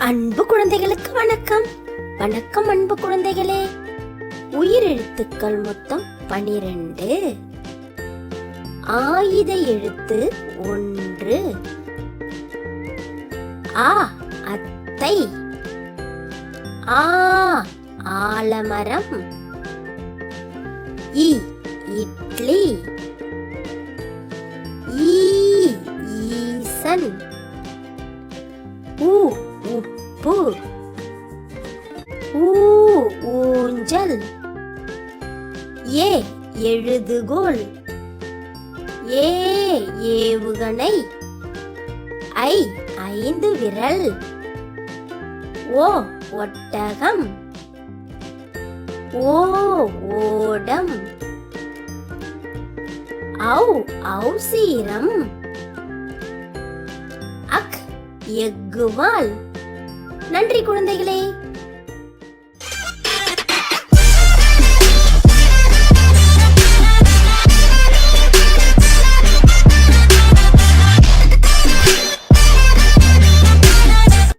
அன்பு குழந்தைகளுக்கு வணக்கம். வணக்கம் அன்பு குழந்தைகளே. உயிர் எழுத்துக்கள் மொத்தம் பனிரெண்டு. ஆயுத எழுத்து ஒன்று. ஆ அத்தை. ஆ ஆலமரம். இ இட்லி. ஈ ஈசன். ஊ உப்பு. ஊ ஊஞ்சல். ஏ எழுதுகோல் ஏ ஏவுகணை. ஐ ஐந்து விரல். ஓ ஒட்டகம். ஓ ஓடம். ஔ ஔசீரம். அக் எக்குவால் நன்றி குழந்தைகளே.